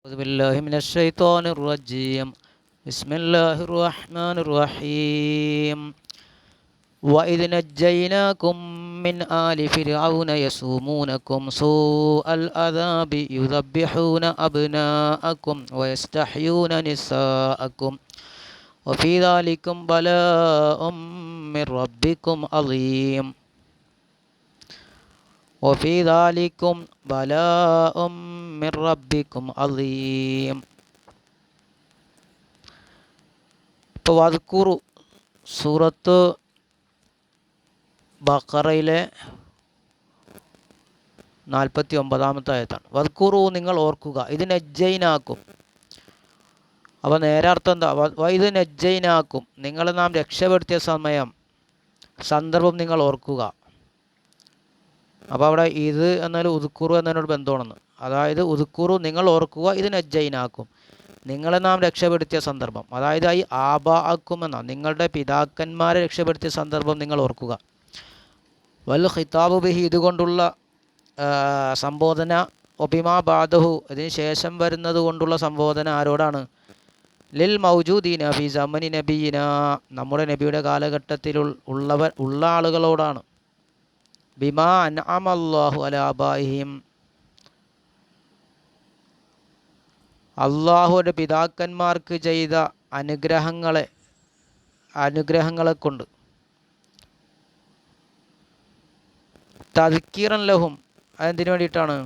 أعوذ بالله من الشيطان الرجيم. بسم الله الرحمن الرحيم. وإذ نجيناكم من آل فرعون يسومونكم سوء العذاب يذبحون أبناءكم ويستحيون نساءكم. وفي ذلكم بلاء من ربكم عظيم. وفي ذلك بلاء من ربكم عظيم. فاذكروا വദ്ക്കുറു സൂറത്ത് ബക്കറയിലെ നാൽപ്പത്തി ഒമ്പതാമത്തെ ആയത്താണ്. വദ്ക്കുറു നിങ്ങൾ ഓർക്കുക ഇതിനെ നജ്ജയിനാക്കും അപ്പോൾ നേരെ അർത്ഥം എന്താ ഇത് നജ്ജയിനാക്കും നിങ്ങളെ നാം രക്ഷപ്പെടുത്തിയ സമയം സന്ദർഭം നിങ്ങൾ ഓർക്കുക. അപ്പോൾ അവിടെ ഇത് എന്നാൽ ഉദുക്കുറു എന്നതിനോട് ബന്ധമാണെന്ന്. അതായത് ഉദുക്കുറു നിങ്ങൾ ഓർക്കുക ഇത് നജ്ജൈനാക്കും നിങ്ങളെ നാം രക്ഷപ്പെടുത്തിയ സന്ദർഭം. അതായത് ഈ ആബാക്കും എന്ന. നിങ്ങളുടെ പിതാക്കന്മാരെ രക്ഷപ്പെടുത്തിയ സന്ദർഭം നിങ്ങൾ ഓർക്കുക. വൽ ഹിതാബു ബിഹി ഇതുകൊണ്ടുള്ള സംബോധന ഒബിമാ ബാദഹു ഇതിന് ശേഷം വരുന്നത് കൊണ്ടുള്ള സംബോധന ആരോടാണ്? ലിൽ മൗജൂദീന ഫി സമനി നബീന. നമ്മുടെ നബിയുടെ കാലഘട്ടത്തിൽ ഉള്ളവർ ഉള്ള ആളുകളോടാണ്. ബിമാ അൻഅമല്ലാഹു അലാ അള്ളാഹുവിന്റെ പിതാക്കന്മാർക്ക് ചെയ്ത അനുഗ്രഹങ്ങളെ അനുഗ്രഹങ്ങളെ കൊണ്ട്. തദ്ക്കീറൻ ലഹും അതെന്തിനു വേണ്ടിയിട്ടാണ്?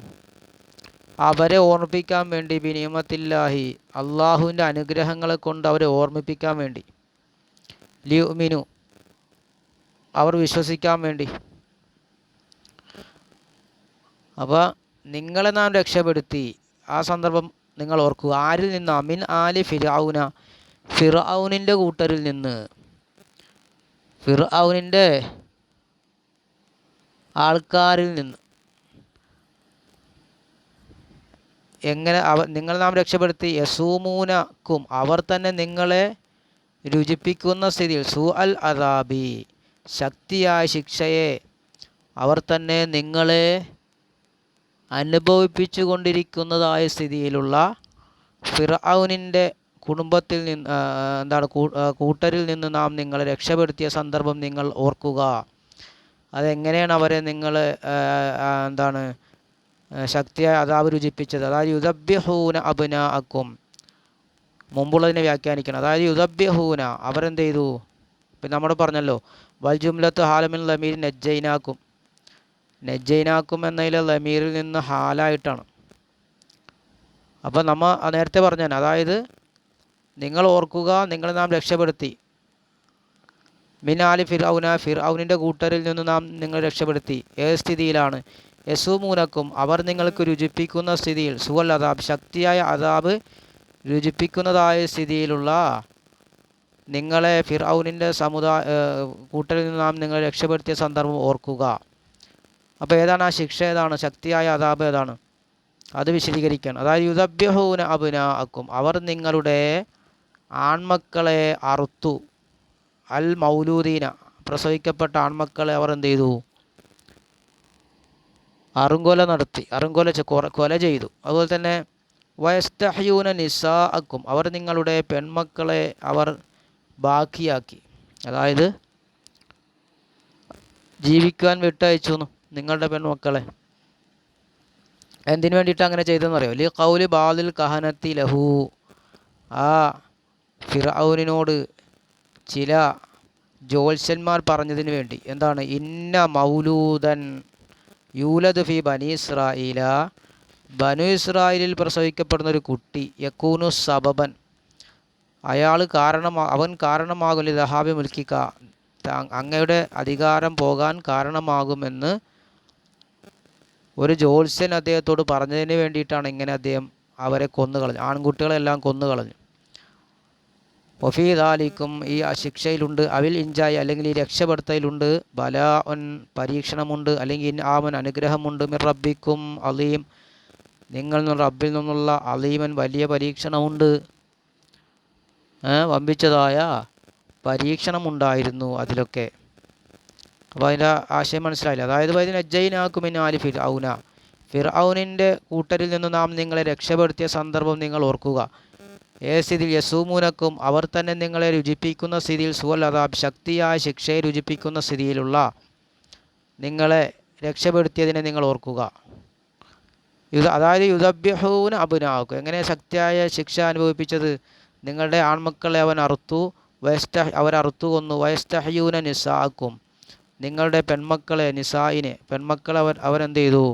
അവരെ ഓർമ്മിപ്പിക്കാൻ വേണ്ടി ബിനിയമത്തില്ലാഹി അള്ളാഹുവിന്റെ അനുഗ്രഹങ്ങളെ കൊണ്ട് അവരെ ഓർമ്മിപ്പിക്കാൻ വേണ്ടി. ലിയുമിനു അവർ വിശ്വസിക്കാൻ വേണ്ടി. അപ്പോൾ നിങ്ങളെ നാം രക്ഷപ്പെടുത്തി. ആ സന്ദർഭം നിങ്ങൾ ഓർക്കുക. ആരിൽ നിന്ന്? അമിൻ ആലി ഫിറൌന ഫിറൌനിന്റെ കൂട്ടരിൽ നിന്ന്. ഫിറൌനിന്റെ ആൾക്കാരിൽ നിന്ന്. എങ്ങനെ അവ നിങ്ങൾ നാം രക്ഷപ്പെടുത്തി? യസൂമൂനക്കും അവർ തന്നെ നിങ്ങളെ രുചിപ്പിക്കുന്ന സ്ഥിതിയിൽ. സു അൽ അദാബി ശക്തിയായ ശിക്ഷയെ അവർ തന്നെ നിങ്ങളെ അനുഭവിപ്പിച്ചു കൊണ്ടിരിക്കുന്നതായ സ്ഥിതിയിലുള്ള ഫിറൌനിന്റെ കുടുംബത്തിൽ നിന്ന് എന്താണ് കൂട്ടരിൽ നിന്ന് നാം നിങ്ങളെ രക്ഷപ്പെടുത്തിയ സന്ദർഭം നിങ്ങൾ ഓർക്കുക. അതെങ്ങനെയാണ് അവരെ നിങ്ങൾ എന്താണ് ശക്തിയായി അതാവ് രുചിപ്പിച്ചത്? അതായത് യുദബ്യഹൂന അബുന അക്കും മുമ്പുള്ളതിനെ വ്യാഖ്യാനിക്കണം. അതായത് യുദബ്യഹൂന അവരെന്ത് ചെയ്തു? ഇപ്പം നമ്മൾ പറഞ്ഞല്ലോ വൽ ജുംലത്ത് ഹാലമിൻ ലമീർ നജ്ജൈനാക്കും. നജ്ജൈനാക്കും എന്നതിലെ ലമീറിൽ നിന്ന് ഹാലായിട്ടാണ്. അപ്പോൾ നമ്മൾ നേരത്തെ പറഞ്ഞാൽ അതായത് നിങ്ങൾ ഓർക്കുക നിങ്ങൾ നാം രക്ഷപ്പെടുത്തി. മിനാലി ഫിർഔന ഫിർഔനിന്റെ കൂട്ടരിൽ നിന്ന് നാം നിങ്ങൾ രക്ഷപ്പെടുത്തി. ഏത് സ്ഥിതിയിലാണ്? യസുമൂനക്കും അവർ നിങ്ങൾക്ക് രുചിപ്പിക്കുന്ന സ്ഥിതിയിൽ സുവൽ അതാബ് ശക്തിയായ അതാബ് രുചിപ്പിക്കുന്നതായ സ്ഥിതിയിലുള്ള നിങ്ങളെ ഫിർ ഔനിന്റെ സമുദായ കൂട്ടരിൽ നിന്ന് നാം നിങ്ങൾ രക്ഷപ്പെടുത്തിയ സന്ദർഭം ഓർക്കുക. അപ്പോൾ ഏതാണ് ആ ശിക്ഷ ഏതാണ്? ശക്തിയായ അതാപ് ഏതാണ്? അത് വിശദീകരിക്കുകയാണ് അതായത് യുദ്ധഭ്യഹൂന അബുന അക്കും അവർ നിങ്ങളുടെ ആൺമക്കളെ അറുത്തു. അൽ മൗലൂദീന പ്രസവിക്കപ്പെട്ട ആൺമക്കളെ അവർ എന്ത് ചെയ്തു? അറുങ്കൊല നടത്തി. അറുങ്കൊല കൊല ചെയ്തു. അതുപോലെ തന്നെ വയസ്തഹ്യൂന നിസാ അക്കും അവർ നിങ്ങളുടെ പെൺമക്കളെ അവർ ബാക്കിയാക്കി. അതായത് ജീവിക്കാൻ വിട്ടയച്ചു നിങ്ങളുടെ പെൺമക്കളെ എന്തിനു വേണ്ടിയിട്ട് അങ്ങനെ ചെയ്തതെന്ന് അറിയോ ലി കൗൽ ബാദിൽ കഹനത്തി ലഹു. ആ ഫിറൌനിനോട് ചില ജ്യോത്സ്യന്മാർ പറഞ്ഞതിന് വേണ്ടി. എന്താണ്? ഇന്ന മൗലൂദൻ യൂലദ് ഫി ബനി ഇസ്രായില ബനു ഇസ്രായേലിൽ പ്രസവിക്കപ്പെടുന്ന ഒരു കുട്ടി യക്കൂനു സബബൻ. അയാൾ കാരണം അവൻ കാരണമാകും ലഹാബി മുൽക്കിക്ക. അങ്ങയുടെ അധികാരം പോകാൻ കാരണമാകുമെന്ന് ഒരു ജ്യോത്സ്യൻ അദ്ദേഹത്തോട് പറഞ്ഞതിന് വേണ്ടിയിട്ടാണ് ഇങ്ങനെ അദ്ദേഹം അവരെ കൊന്നുകളഞ്ഞു ആൺകുട്ടികളെല്ലാം കൊന്നുകളഞ്ഞു കളഞ്ഞു. ദാലിക്കും ഈ ശിക്ഷയിലുണ്ട്. അവിൽ ഇഞ്ചായി അല്ലെങ്കിൽ ഈ രക്ഷപ്പെടുത്തലുണ്ട് ബല ഒൻ പരീക്ഷണമുണ്ട്. അല്ലെങ്കിൽ ഇൻ ആമൻ അനുഗ്രഹമുണ്ട്. മിർ റബ്ബിക്കും അലീം. നിങ്ങൾ റബ്ബിൽ നിന്നുള്ള അലീമൻ വലിയ പരീക്ഷണമുണ്ട്. വമ്പിച്ചതായ പരീക്ഷണമുണ്ടായിരുന്നു അതിലൊക്കെ. അപ്പോൾ അതിന്റെ ആശയം മനസ്സിലായില്ല? അതായത് ഇതിന് അജൈനാക്കുമിൻ ആലി ഫിർ ഔന. ഫിർഔനിന്റെ കൂട്ടരിൽ നിന്ന് നാം നിങ്ങളെ രക്ഷപ്പെടുത്തിയ സന്ദർഭം നിങ്ങൾ ഓർക്കുക. ഏ സ്ഥിതിയിൽ യസൂമൂനക്കും അവർ തന്നെ നിങ്ങളെ രുചിപ്പിക്കുന്ന സ്ഥിതിയിൽ സുവൽ അതാബ് ശക്തിയായ ശിക്ഷയെ രുചിപ്പിക്കുന്ന സ്ഥിതിയിലുള്ള നിങ്ങളെ രക്ഷപ്പെടുത്തിയതിനെ നിങ്ങൾ ഓർക്കുക. യുദ്ധ അതായത് യുദ്ധഭ്യഹൂന് അഭിനാക്കും എങ്ങനെ ശക്തിയായ ശിക്ഷ അനുഭവിപ്പിച്ചത്? നിങ്ങളുടെ ആൺമക്കളെ അവൻ അറുത്തു വയസ്റ്റ അവരറുത്തു കൊന്നു. വയസ്റ്റഹ്യൂന നിസാക്കും നിങ്ങളുടെ പെൺമക്കളെ നിസായിനെ പെൺമക്കളെ അവർ അവരെന്ത് ചെയ്തു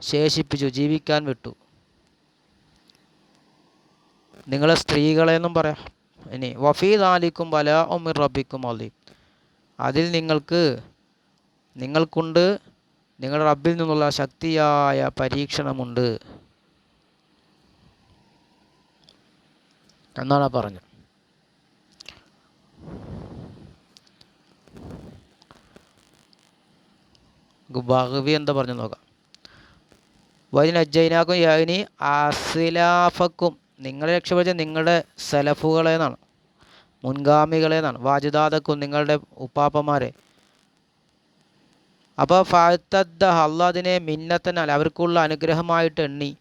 ശേഷിപ്പിച്ചു ജീവിക്കാൻ വിട്ടു. നിങ്ങളെ സ്ത്രീകളെ എന്നും പറയാം. ഇനി വഫീദ് ആലിക്കും വല ഒമിർ റബിക്കും അലി അതിൽ നിങ്ങൾക്ക് നിങ്ങൾക്കുണ്ട് നിങ്ങളുടെ റബ്ബിൽ നിന്നുള്ള ശക്തിയായ പരീക്ഷണമുണ്ട്. എന്നാണ് പറഞ്ഞത്. ബഹവി എന്താ പറഞ്ഞു നോക്കാം. വൈദിൻ അജൈനാക്കും യാനി അസിലാഫക്കും നിങ്ങളെ രക്ഷപ്പെടുത്ത നിങ്ങളുടെ സലഫുകളെ എന്നാണ് മുൻഗാമികളെ എന്നാണ് വാജിദാദക്കും നിങ്ങളുടെ ഉപ്പാപ്പന്മാരെ അപ്പോൾ ഫാത്തദ്ദ അള്ളാദിനെ മിന്നത്തനാൽ അവർക്കുള്ള അനുഗ്രഹമായിട്ട് എണ്ണി.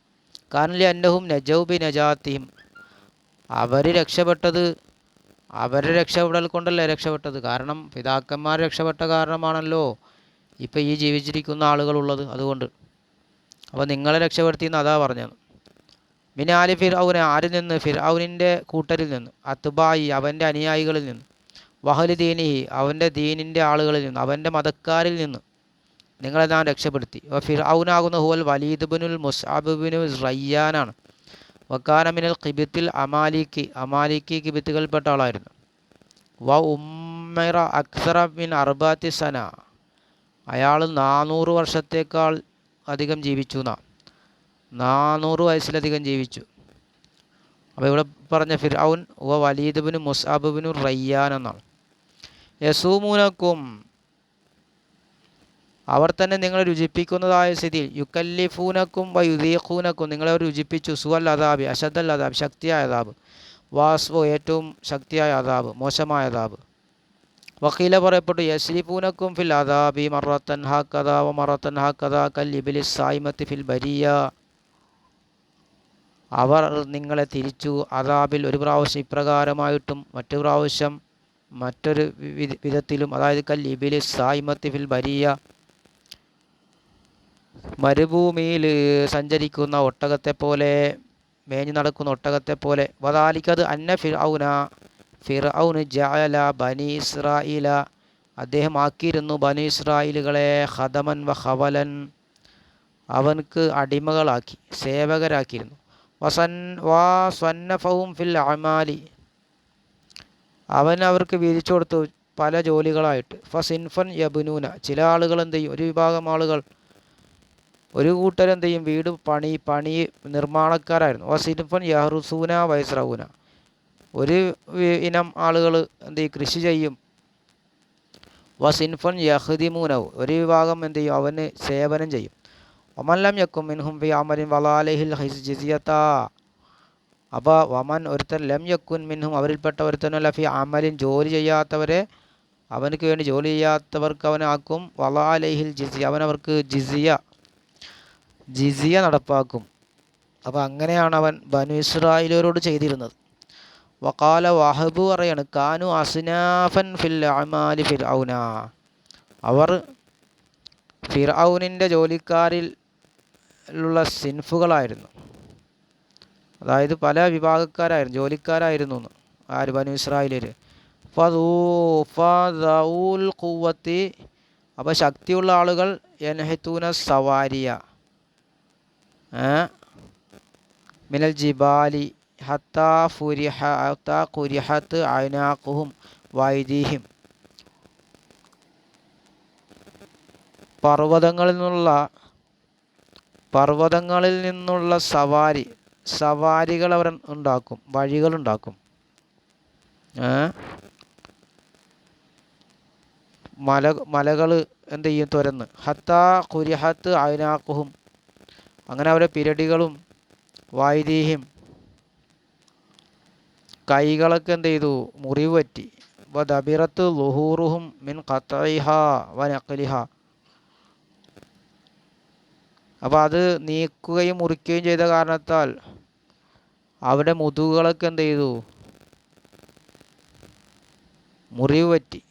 കാരണം അന്നഹും നജൗബി നജാത്തിയും അവർ രക്ഷപ്പെട്ടത് അവരെ രക്ഷപ്പെടൽ കൊണ്ടല്ലേ രക്ഷപ്പെട്ടത്? കാരണം പിതാക്കന്മാർ രക്ഷപ്പെട്ട കാരണമാണല്ലോ. ഇപ്പോൾ ഈ ജീവിച്ചിരിക്കുന്ന ആളുകളുള്ളത് അതുകൊണ്ട്. അപ്പോൾ നിങ്ങളെ രക്ഷപ്പെടുത്തിയെന്ന് അതാ പറഞ്ഞത്. മിനാലി ഫിർഔനെ? ആരിൽ നിന്ന്? ഫിർഔനിന്റെ കൂട്ടരിൽ നിന്ന്. അത്ബായി അവന്റെ അനുയായികളിൽ നിന്ന്. വഹലി ദീനിഹി അവന്റെ ദീനിന്റെ ആളുകളിൽ നിന്ന്. അവന്റെ മതക്കാരിൽ നിന്ന്. നിങ്ങളെ ഞാൻ രക്ഷപ്പെടുത്തി. ഫിർഔനാകുന്ന ഹുവൽ വലീദ് ബിനുൽ മുസാബുബിനുൽ റയ്യാനാണ്. വക്കാന മിനൽ കിബിത്തിൽ അമാലിക്ക്. അമാലിക്കി കിബിത്തുകൾപ്പെട്ട ആളായിരുന്നു. വ ഉമ്മറ അക്സറ മിൻ അർബാത്തി സന. അയാൾ നാനൂറ് വർഷത്തേക്കാൾ അധികം ജീവിച്ചു എന്നാ. നാനൂറ് വയസ്സിലധികം ജീവിച്ചു. അപ്പോൾ ഇവിടെ പറഞ്ഞ ഫിർഔൻ വ വലീദബിന് മുസാബുബിനും റയ്യാൻ എന്നാണ്. യസൂമൂനക്കും അവർ തന്നെ നിങ്ങളെ രുചിപ്പിക്കുന്നതായ സ്ഥിതിയിൽ യുക്കല്ലിഫൂനക്കും വ യുദീഖൂനക്കും നിങ്ങളെ രുചിപ്പിച്ചു സുവൽ അതാബ് അഷദൽ അതാബ് ശക്തിയായ അതാബ് വാസ്വോ ഏറ്റവും ശക്തിയായ അതാബ് മോശമായ അതാബ് വക്കീല പറയപ്പെട്ടു യസ്ലിഫൂനക്കും ഫിൽ അദാബി മറത്തൻ ഹാക്കഥ വ മറത്തൻ ഹാക്കഥ കൽ കല്ലിബിലി സായിമത്ത് ഫിൽ ബരിയ. അവർ നിങ്ങളെ തിരിച്ചു അദാബിൽ ഒരു പ്രാവശ്യം ഇപ്രകാരമായിട്ടും മറ്റു പ്രാവശ്യം മറ്റൊരു വിധത്തിലും അതായത് കല്ലിബിലി ഇബിലിസ് സായിമത്ത് ഫിൽ ബരിയ മരുഭൂമിയിൽ സഞ്ചരിക്കുന്ന ഒട്ടകത്തെ പോലെ മേഞ്ഞു നടക്കുന്ന ഒട്ടകത്തെ പോലെ വതാലിക്കത് അന്ന ഫിർഔന ഫിർഔന് ജഅല ബനി ഇസ്രായില അദ്ദേഹം ആക്കിയിരുന്നു ബനി ഇസ്രായേലുകളെ ഹദമൻ വ ഹവലൻ അവൻക്ക് അടിമകളാക്കി സേവകരാക്കിയിരുന്നു. വസൻ വാ സ്വന്നഫവും ഫിൽ അമാലി. അവൻ അവർക്ക് വിരിച്ചു കൊടുത്തു പല ജോലികളായിട്ട്. ഫസിൻഫൻ യബുനൂന. ചില ആളുകൾ എന്ത് ചെയ്യും? ഒരു വിഭാഗം ആളുകൾ ഒരു കൂട്ടർ എന്ത് ചെയ്യും? വീട് പണി പണി നിർമ്മാണക്കാരായിരുന്നു. വസിൻഫൻ യഹ്റുസൂന വൈസ്രൗന ഒരു ഇനം ആളുകൾ എന്ത് ചെയ്യും? കൃഷി ചെയ്യും. വസിൻഫൻ യഹ്ദിമൂനവ് ഒരു വിഭാഗം എന്ത് ചെയ്യും? അവന് സേവനം ചെയ്യും. ഒമല്ലം യക്കും മിൻഹും ഫി അമരിൻ വലാലഹിൽ ഹൈസ് ജിസിയത്ത. അപ്പോൾ വമൻ ഒരുത്തൻ ലം യക്കുൻ മിൻഹും അവരിൽപ്പെട്ട ഒരുത്തനല്ല ഫി അമലിൻ ജോലി ചെയ്യാത്തവരെ അവനക്ക് വേണ്ടി ജോലി ചെയ്യാത്തവർക്ക് അവനാക്കും. വലാലഹിൽ ജിസിയ അവനവർക്ക് ജിസിയ ജിസിയ നടപ്പാക്കും. അപ്പോൾ അങ്ങനെയാണ് അവൻ ബനു ഇസ്രായേലരോട് ചെയ്തിരുന്നത്. വക്കാല വഹബു പറയാണ് കാനു അസ്നാഫൻ ഫിൽ അമാലി ഫിർ ഔന അവർ ഫിർ ഔനിന്റെ ജോലിക്കാരിൽ ഉള്ള സിൻഫുകളായിരുന്നു. അതായത് പല വിഭാഗക്കാരായിരുന്നു ജോലിക്കാരായിരുന്നു എന്ന്. ആര്? ബനു ഇസ്രായേലിൽ ഫൂൽ കൂവത്തി അപ്പോൾ ശക്തിയുള്ള ആളുകൾ എൻഹത്തൂന സവാരിയ? മിനൽ ജിബാലി. ഹത്താ ഫുരിഹ വൈദീഹിം. പർവതങ്ങളിൽ നിന്നുള്ള പർവതങ്ങളിൽ നിന്നുള്ള സവാരി സവാരികൾ അവർ ഉണ്ടാക്കും വഴികളുണ്ടാക്കും മല മലകൾ എന്ത് ചെയ്യും? തുരന്ന്. ഹത്താ കുരിഹത്ത് അയനാക്കുഹും അങ്ങനെ അവരെ പിരടികളും വൈദീഹിം. കൈകളൊക്കെ എന്ത് ചെയ്തു? മുറിവ് പറ്റി അപ്പോൾ ദബിറത്ത് ലുഹൂറുഹും മിൻ അപ്പോൾ അത് നീക്കുകയും മുറിക്കുകയും ചെയ്ത കാരണത്താൽ അവിടെ മുതുകുകളൊക്കെ എന്ത് ചെയ്തു? മുറിവ് പറ്റി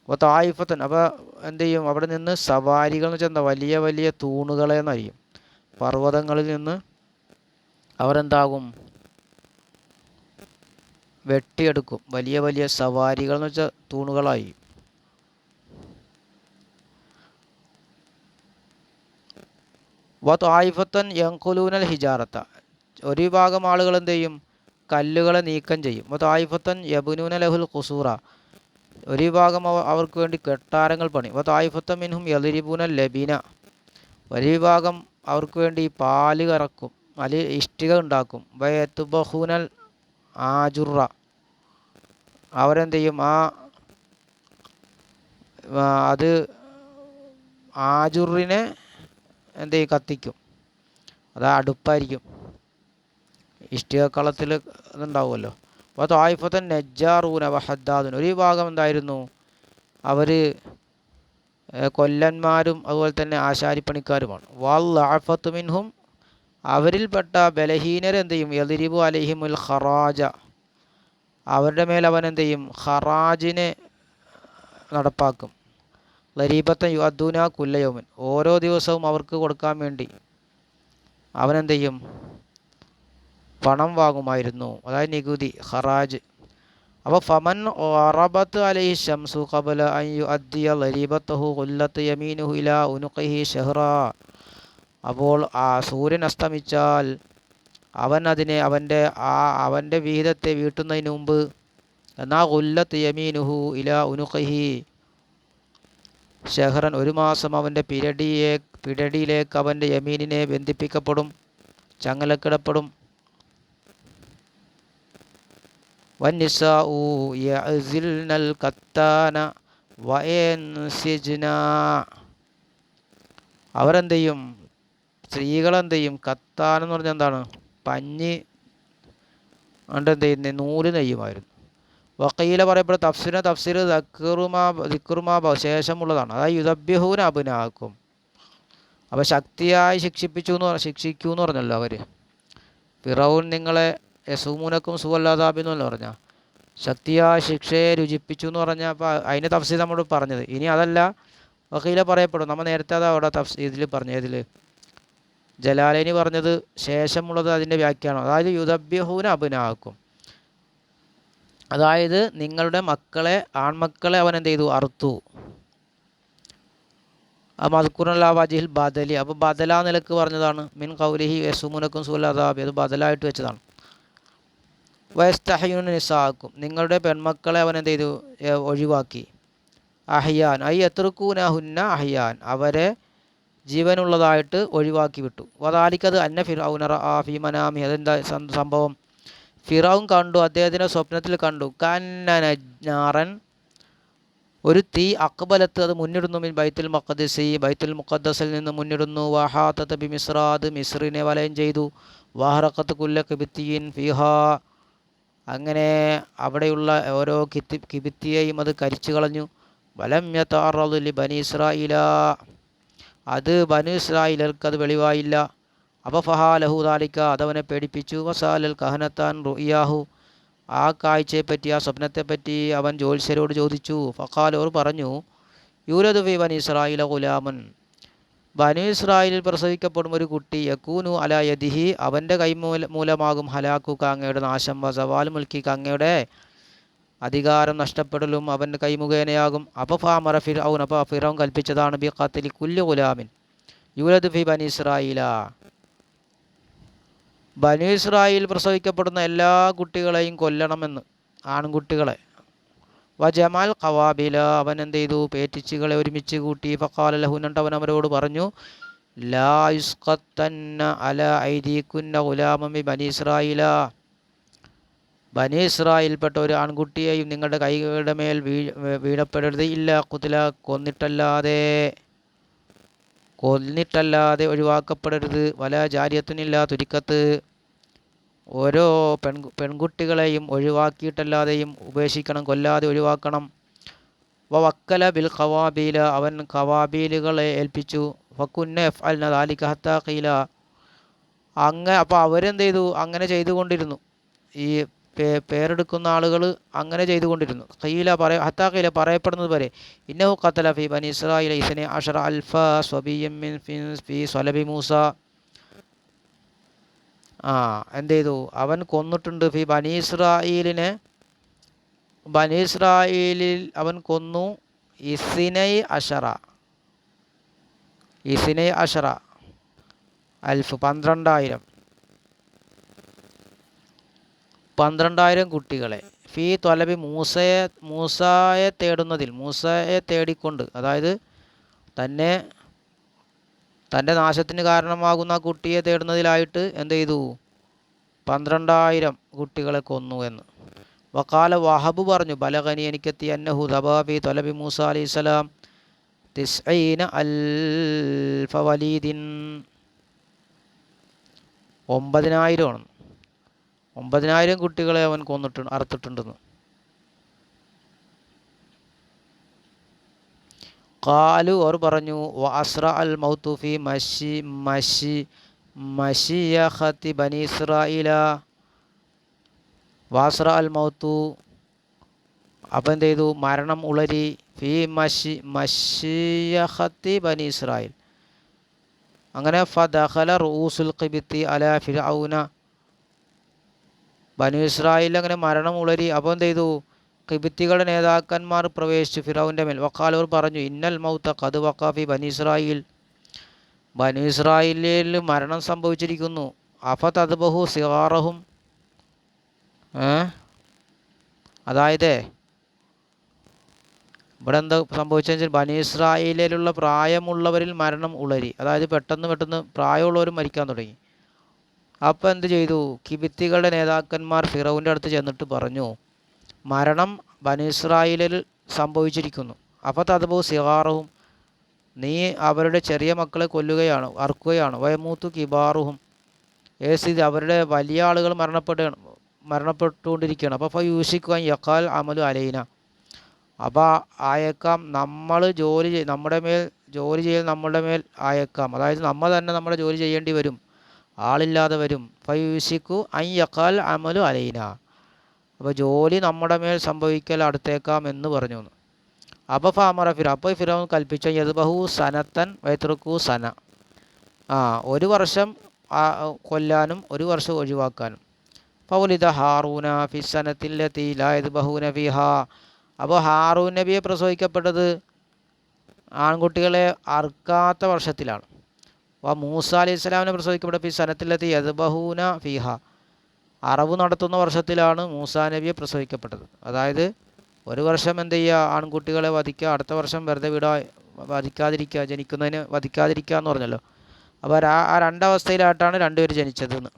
അപ്പോൾ തായിഫത്തൻ. അപ്പോൾ എന്ത് ചെയ്യും? അവിടെ നിന്ന് സവാരികൾ എന്ന് വെച്ചാൽ എന്താ? വലിയ വലിയ തൂണുകളെ എന്നറിയും. പർവതങ്ങളിൽ നിന്ന് അവരെന്താകും? വെട്ടിയെടുക്കും. വലിയ വലിയ സവാരികൾ എന്ന് വെച്ചാൽ തൂണുകളായി. വ തായിഫത്തൻ യങ്കുലൂനൽ ഹിജാറത്ത. ഒരു വിഭാഗം ആളുകൾ എന്ത് ചെയ്യും? കല്ലുകളെ നീക്കം ചെയ്യും. വ തായിഫത്തൻ യബുനൂന ലഹുൽ ഖുസൂറ. ഒരു വിഭാഗം അവ- അവർക്ക് വേണ്ടി കെട്ടാരങ്ങൾ പണി. വ തായിഫത്തൻ മിൻഹും യലിരിബൂനൽ ലബീന. ഒരു വിഭാഗം അവർക്ക് വേണ്ടി പാൽ കറക്കും. അല്ലെ ഇഷ്ടിക ഉണ്ടാക്കും. വയത്തുബഹൂനൽ ആജുറ അവരെന്ത് ചെയ്യും ആ അത് ആജുറിനെ എന്ത് ചെയ്യും കത്തിക്കും. അത് അടുപ്പായിരിക്കും. ഇഷ്ടികക്കളത്തിൽ ഇതുണ്ടാവുമല്ലോ. അപ്പോൾ തായിഫത്തൻ നജ്ജാറൂന വഹദ്ദാദുൻ. ഒരു വിഭാഗം എന്തായിരുന്നു? അവർ കൊല്ലന്മാരും അതുപോലെ തന്നെ ആശാരിപ്പണിക്കാരുമാണ്. വല്ലാഫത്ത് മിൻഹും അവരിൽപ്പെട്ട ബലഹീനർ എന്ത് ചെയ്യും യദിരിബു അലഹിമുൽ ഖറാജ. അവരുടെ മേൽ അവൻ എന്ത് ചെയ്യും ഖറാജിനെ നടപ്പാക്കും. ലരീബത്തൻ യു അദ്ദൂന കുല്ലയോമൻ. ഓരോ ദിവസവും അവർക്ക് കൊടുക്കാൻ വേണ്ടി അവനെന്ത് ചെയ്യും പണം വാങ്ങുമായിരുന്നു. അതായത് നികുതി ഖറാജ്. അപ്പോൾ ഫമൻ അറബത്ത് അലൈഹി ഷംസു കബല അയ്യു അദ്ദിയ ലരീബത്തഹു കൊല്ലത്ത് യമീനുഹു ഇല ഉനുഖിഹി ഷെഹ്റ. അപ്പോൾ ആ സൂര്യൻ അസ്തമിച്ചാൽ അവൻ അതിനെ അവന്റെ ആ അവന്റെ വിഹിതത്തെ വീട്ടുന്നതിന് മുമ്പ് എന്നാ കൊല്ലത്ത് യമീനുഹു ഇല ഉനുഖിഹി ഷെഹ്റൻ ഒരു മാസം അവന്റെ പിരടിയെ പിരടിയിലേക്ക് അവന്റെ യമീനിനെ ബന്ധിപ്പിക്കപ്പെടും ചങ്ങലക്കിടപ്പെടും. വന്നിസാഉ യഅ്സിൽനൽ കത്താന സ്ത്രീകളെന്ത് ചെയ്യും കത്താൻ എന്ന് പറഞ്ഞാൽ എന്താണ്? പഞ്ഞി കൊണ്ട് എന്ത് ചെയ്യുന്നത് നൂൽ നെയ്യുമായിരുന്നു. വക്കീല പറയപ്പെടുന്ന തഫ്സിന തഫ്സിർ ദക്കുറുമാ ദിക്കുറുമാ ശേഷമുള്ളതാണ്. അതായത് യുദബ്യഹൂന അഭിനാക്കും അപ്പോൾ ശക്തിയായി ശിക്ഷിപ്പിച്ചു എന്ന് ശിക്ഷിക്കൂ എന്ന് പറഞ്ഞല്ലോ അവർ ഫിറൗൻ നിങ്ങളെ യസൂമുനക്കും സുവല്ലാതാബിന്നല്ലോ പറഞ്ഞ? ശക്തിയായ ശിക്ഷയെ രുചിപ്പിച്ചു എന്ന് പറഞ്ഞാൽ അപ്പോൾ അതിന്റെ തഫ്സീർ നമ്മൾ പറഞ്ഞത്. ഇനി അതല്ല വക്കീല പറയപ്പെടും. നമ്മൾ നേരത്തെ അത് അവിടെ തഫ്സ് ഇതിൽ പറഞ്ഞു ഇതിൽ ജലാലൈനി പറഞ്ഞത് ശേഷമുള്ളത് അതിന്റെ വ്യാഖ്യാനം. അതായത് യുദ്ധഭ്യഹൂന അഭിനാക്കും അതായത് നിങ്ങളുടെ മക്കളെ ആൺമക്കളെ അവൻ എന്ത് ചെയ്തു? അറുത്തു. ആ മദ്ക്കുറല്ല വജിഹിൽ ബദലി. അപ്പോൾ ബദല നിലയ്ക്ക് പറഞ്ഞതാണ്. മിൻ കൗലിഹി യസുമുനക്കും സുലാദാബി അത് ബദലായിട്ട് വെച്ചതാണ്. വയസ്തഹയുന നിസാക്കും നിങ്ങളുടെ പെൺമക്കളെ അവൻ എന്ത് ചെയ്തു? ഒഴിവാക്കി. അഹിയാൻ. ഐ എത്രക്കൂനഹുന്ന അഹിയാൻ. അവരെ ജീവനുള്ളതായിട്ട് ഒഴിവാക്കി വിട്ടു. വതാലിക്കത് അന്ന ഫിറൗനറ ആ ഫിമനാമി അതെന്താ സംഭവം? ഫിറൗൻ കണ്ടു അദ്ദേഹത്തിന്റെ സ്വപ്നത്തിൽ കണ്ടു. കന്നനാറൻ ഒരു തീ അക്ബലത്ത് അത് മുന്നിടുന്നു. മിൻ ബൈത്തുൽ മുഖദ്സി ബൈത്തുൽ മുഖദ്സിൽ നിന്ന് മുന്നിടുന്നു. വഹാത്തത് ബി മിസ്രാദ് മിസ്രിനെ വലയം ചെയ്തു. വാഹറക്കത്ത് കുല്ല കിബിത്തിയിൻ ഫിഹ. അങ്ങനെ അവിടെയുള്ള ഓരോ കിത്തി കിബിത്തിയെയും അത് കരിച്ചു കളഞ്ഞു. വലം യതാറലി ബനി ഇസ്രായില അത് ബനു ഇസ്രായിലർക്ക് അത് വെളിവായില്ല. അപ്പോൾ ഫഹാലഹു താലിക്ക അതവനെ പേടിപ്പിച്ചു. വസാലൽ കഹനത്താൻ റുയാഹു ആ കാഴ്ചയെപ്പറ്റി ആ സ്വപ്നത്തെപ്പറ്റി അവൻ ജ്യോത്സ്യരോട് ചോദിച്ചു. ഫഖാലോർ പറഞ്ഞു യൂരദ് ഫി ബനി ഇസ്രായില ഗുലാമൻ. ബനു ഇസ്രായേലിൽ പ്രസവിക്കപ്പെടും ഒരു കുട്ടി യക്കൂനു അല യദിഹി അവന്റെ കൈമൂല മൂലമാകും ഹലാക്കു കാങ്ങയുടെ നാശം. വസവാൽ മുൽക്കി കാങ്ങയുടെ അധികാരം നഷ്ടപ്പെടലും അവൻ കൈമുഖേനയാകും. അപഫാമറ ഫാമറ ഫിർ ഔൻ അപ്പോൾ ഫിറോൻ കൽപ്പിച്ചതാണ്. ബി ഖത്തലി കുല്ലു ഗുലാമിൻ. യുലദ് ഫി ബനി ഇസ്രായില ബനു ഇസ്രായേൽ പ്രസവിക്കപ്പെടുന്ന എല്ലാ കുട്ടികളെയും കൊല്ലണമെന്ന് ആൺകുട്ടികളെ. വ ജമാൽ ഖവാബില. അവൻ എന്ത് ചെയ്തു? പേറ്റിച്ചുകളെ ഒരുമിച്ച് കൂട്ടി. ഫക്കാല ലഹുനണ്ട് അവൻ അവരോട് പറഞ്ഞു ലാ യുസ്ഖത്തന്ന അല ഐദീക്കുന്ന ഗുലാമി ബനി ഇസ്രായില ബനി ഇസ്രായിൽപ്പെട്ട ഒരു ആൺകുട്ടിയെയും നിങ്ങളുടെ കൈകളുടെ മേൽ വീ വീഴപ്പെടരുത് ഇല്ല കുത്തില കൊന്നിട്ടല്ലാതെ കൊന്നിട്ടല്ലാതെ ഒഴിവാക്കപ്പെടരുത്. വല ജാര്യത്തിനില്ല തുരിക്കത്ത്. ഓരോ പെൺ പെൺകുട്ടികളെയും ഒഴിവാക്കിയിട്ടല്ലാതെയും ഉപേക്ഷിക്കണം കൊല്ലാതെ ഒഴിവാക്കണം. വക്കല ബിൽ ഖവാബീല അവൻ ഖവാബീലുകളെ ഏൽപ്പിച്ചു. ഫക്കുന്നെ എഫ് അൽ നദാലിക അങ്ങ കീല അങ്ങനെ അപ്പോൾ അവരെന്ത് ചെയ്തു അങ്ങനെ ചെയ്തുകൊണ്ടിരുന്നു. ഈ പേരെടുക്കുന്ന ആളുകൾ അങ്ങനെ ചെയ്തുകൊണ്ടിരുന്നു. കയ്യില പറയ ഹത്താ കീല പറയപ്പെടുന്നത് വരെ ഇന്നഹു ഖത്തല ഫി ബനി ഇസ്രായേൽ ഇസനെ അഷറ അൽഫ സ്വബിയം ഫി സ്വലബി മൂസ. ആ എന്ത് ചെയ്തു? അവൻ കൊന്നിട്ടുണ്ട് ഫി ബനി ഇസ്രായിലിനെ ബനി ഇസ്രായേലിൽ അവൻ കൊന്നു ഇസിനൈ അഷറ. ഇസിനൈ അഷറ. അൽഫ് പന്ത്രണ്ടായിരം. പന്ത്രണ്ടായിരം കുട്ടികളെ ഫീ തൊലബി മൂസയെ മൂസായെ തേടുന്നതിൽ മൂസയെ തേടിക്കൊണ്ട് അതായത് തന്നെ തന്റെ നാശത്തിന് കാരണമാകുന്ന കുട്ടിയെ തേടുന്നതിലായിട്ട് എന്ത് ചെയ്തു? പന്ത്രണ്ടായിരം കുട്ടികളെ കൊന്നു എന്ന്. വക്കാല വഹബ് പറഞ്ഞു ബലഗനി എനിക്കെത്തി അന്നഹു ദബാബി തൊലബി മൂസ അലൈഹി സ്വലാം തിസ്ഐന അൽഫ വലീദിൻ. ഒമ്പതിനായിരമാണ് ഒമ്പതിനായിരം കുട്ടികളെ അവൻ കൊന്നിട്ടുണ്ട് അറുത്തിട്ടുണ്ടെന്ന്. കാലു അവർ പറഞ്ഞു വാസ്ര അൽ മൗത്തുഫി മഷി മഷി മഷിയഹത്തി ബനി ഇസ്രായില വാസ്ര അൽ മൗത്തു അപ്പം എന്ത് ചെയ്തു മരണം ഉളരി ഫി മഷി മഷിയഹത്തി ബനി ഇസ്രായേൽ അങ്ങനെ ഫദഹല റൂസുൽ ഖിബിത്തി അല ഫിർഔന ബനു ഇസ്രായേലിൽ അങ്ങനെ മരണം ഉളരി. അപ്പോൾ എന്ത് ചെയ്തു? കിബിത്തികളുടെ നേതാക്കന്മാർ പ്രവേശിച്ചു. ഫിറൌന്റെ മേൽ. വക്കാലവർ പറഞ്ഞു ഇന്നൽ മൗത്ത കത് വക്കാഫി ബനു ഇസ്രായേൽ. ബനു ഇസ്രായേലിൽ മരണം സംഭവിച്ചിരിക്കുന്നു. അഫ തദ്ബഹു സിഹാറഹും ഏ? അതായത് ഇവിടെ എന്താ സംഭവിച്ചാൽ വെച്ചാൽ ബനി ഇസ്രായേലിലുള്ള പ്രായമുള്ളവരിൽ മരണം ഉളരി. അതായത് പെട്ടെന്ന് പെട്ടെന്ന് പ്രായമുള്ളവരും മരിക്കാൻ തുടങ്ങി. അപ്പോൾ എന്ത് ചെയ്തു? കിബിത്തികളുടെ നേതാക്കന്മാർ ഫിറോവിന്റെ അടുത്ത് ചെന്നിട്ട് പറഞ്ഞു മരണം ബനി ഇസ്രായേലിൽ സംഭവിച്ചിരിക്കുന്നു. അപ്പോൾ തദ്ബു സിഹാറും നീ അവരുടെ ചെറിയ മക്കളെ കൊല്ലുകയാണ് അറുക്കുകയാണ്. വയമൂത്തു കിബാറുഹും ഏസിത് അവരുടെ വലിയ ആളുകൾ മരണപ്പെടുകയാണ് മരണപ്പെട്ടുകൊണ്ടിരിക്കുകയാണ്. അപ്പോൾ യൂഷിക്കുവാൻ യക്കാൽ അമലു അലൈന. അപ്പോൾ ആയേക്കാം നമ്മൾ ജോലി നമ്മുടെ മേൽ ജോലി ചെയ്യൽ നമ്മുടെ മേൽ ആയേക്കാം. അതായത് നമ്മൾ തന്നെ നമ്മുടെ ജോലി ചെയ്യേണ്ടി വരും. ആളില്ലാതെ വരും ഫയൂസിക്കു അയ്യക്കാൽ യക്കാൽ അമലു അലൈന. അപ്പോൾ ജോലി നമ്മുടെ മേൽ സംഭവിക്കൽ അടുത്തേക്കാം എന്ന് പറഞ്ഞു. അപ്പോൾ ഫാമറ ഫിറ അപ്പോൾ ഫിറോൻ കൽപ്പിച്ച യദ്ബഹു സനത്തൻ വൈത്രക്കു സന. ആ ഒരു വർഷം കൊല്ലാനും ഒരു വർഷം ഒഴിവാക്കാനും. ഫൗലിത ഹാറൂന ഫി സനത്തിലെത്തി ലായത് ബഹൂന ഫിഹ അപ്പോൾ ഹാറൂൻ നബിയെ പ്രസവിക്കപ്പെട്ടത് ആൺകുട്ടികളെ അറുക്കാത്ത വർഷത്തിലാണ്. അപ്പോൾ മൂസ അലൈഹി സ്വലാമിനെ പ്രസവിക്കപ്പെട്ട ഈ സനത്തിലെത്തി യദ്ബഹൂന ഫിഹ. അറവ് നടത്തുന്ന വർഷത്തിലാണ് മൂസ നബിയെ പ്രസവിക്കപ്പെട്ടത്. അതായത് ഒരു വർഷം എന്ത് ചെയ്യുക? ആൺകുട്ടികളെ വധിക്കുക അടുത്ത വർഷം വെറുതെ വിടാ വധിക്കാതിരിക്കുക ജനിക്കുന്നതിന് വധിക്കാതിരിക്കുക എന്ന് പറഞ്ഞല്ലോ. അപ്പോൾ ആ ആ രണ്ടവസ്ഥയിലായിട്ടാണ് രണ്ടുപേർ ജനിച്ചതെന്ന്.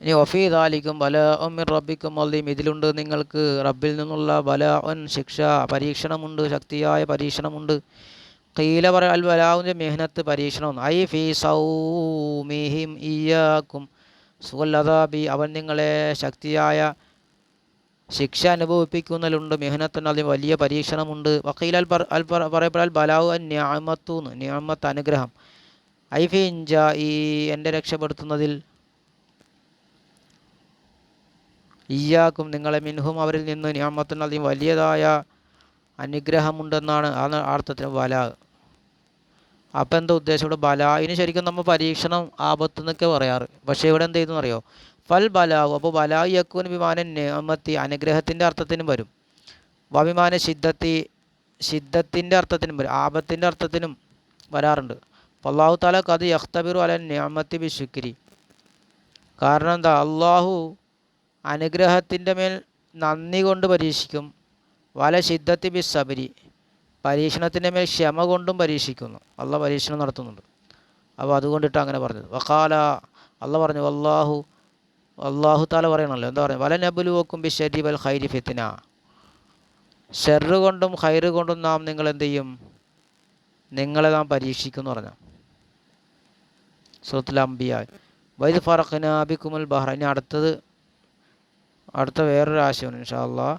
ഇനി ഒഫീ ദാലിക്കും ബല ഒമ്മിർ റബ്ബിക്കും അല്ലീം ഇതിലുണ്ട് നിങ്ങൾക്ക് റബ്ബിൽ നിന്നുള്ള ബല ഒൻ ശിക്ഷ പരീക്ഷണമുണ്ട് ശക്തിയായ പരീക്ഷണമുണ്ട്. കീല പറ അൽ വലാവിന്റെ മെഹനത്ത് പരീക്ഷണം ഐ ഫി സൗമിഹിം ഇയാക്കും സുഖല്ലതാബി അവൻ നിങ്ങളെ ശക്തിയായ ശിക്ഷ അനുഭവിപ്പിക്കുന്നതിലുണ്ട്. മെഹനത്തിന് അതിന് വലിയ പരീക്ഷണമുണ്ട്. വക്കീൽ അൽ പറ അൽ പറയപ്പെടാൽ ബലാവു അൻ ന്യാമത്തൂന്ന് ന്യാമത്ത് അനുഗ്രഹം. ഐ ഫി ഇഞ്ച ഈ എന്റെ രക്ഷപ്പെടുത്തുന്നതിൽ ഇയാക്കും നിങ്ങളെ മിൻഹും അവരിൽ നിന്ന് ന്യാമത്തിന് അതിന് വലിയതായ അനുഗ്രഹമുണ്ടെന്നാണ് ആ അർത്ഥത്തിന് ബല അപ്പം എന്താ ഉദ്ദേശം ഇവിടെ ബല? ഇനി ശരിക്കും നമ്മൾ പരീക്ഷണം ആപത്ത് എന്നൊക്കെ പറയാറ്. പക്ഷേ ഇവിടെ എന്ത് ചെയ്തെന്ന് അറിയോ? ഫൽ ബലാവു. അപ്പോൾ ബലാ യക്കുവിന് വിമാനം നിയമത്തി അനുഗ്രഹത്തിന്റെ അർത്ഥത്തിനും വരും. വവിമാന സിദ്ധത്തി സിദ്ധത്തിന്റെ അർത്ഥത്തിനും വരും. ആപത്തിന്റെ അർത്ഥത്തിനും വരാറുണ്ട്. അള്ളാഹു താല കത് യഖ്തബിറു അല നിയമത്തി ബി ശുക്രി കാരണം എന്താ? അള്ളാഹു അനുഗ്രഹത്തിന്റെ മേൽ നന്ദി കൊണ്ട് പരീക്ഷിക്കും. വല ശിദ്ധത്തി ബി സബരി. പരീക്ഷണത്തിന്റെ മേൽ ക്ഷമ കൊണ്ടും പരീക്ഷിക്കുന്നു. അള്ള പരീക്ഷണം നടത്തുന്നുണ്ട്. അപ്പോൾ അതുകൊണ്ടിട്ട് അങ്ങനെ പറഞ്ഞത്. വക്കാല അള്ള പറഞ്ഞു അള്ളാഹു അള്ളാഹു താല പറയണല്ലോ. എന്താ പറയുക? വല നബുലുവക്കും ബി ഷരീബ് അൽ ഖൈരി ഫിത്തിന ഷെറ് കൊണ്ടും ഹൈറ് കൊണ്ടും നാം നിങ്ങൾ എന്ത് ചെയ്യും? നിങ്ങളെ നാം പരീക്ഷിക്കും എന്ന് പറഞ്ഞു. സുഹൃത്തുൽ അംബിയ. വൈദ് ഫറഖ് ഫറഖ്നാബിക്കുമുൽ ബഹ്റ. ഇനി അടുത്തത് അടുത്ത വേറൊരു ആശയമാണ് ഇൻഷാ അല്ലാ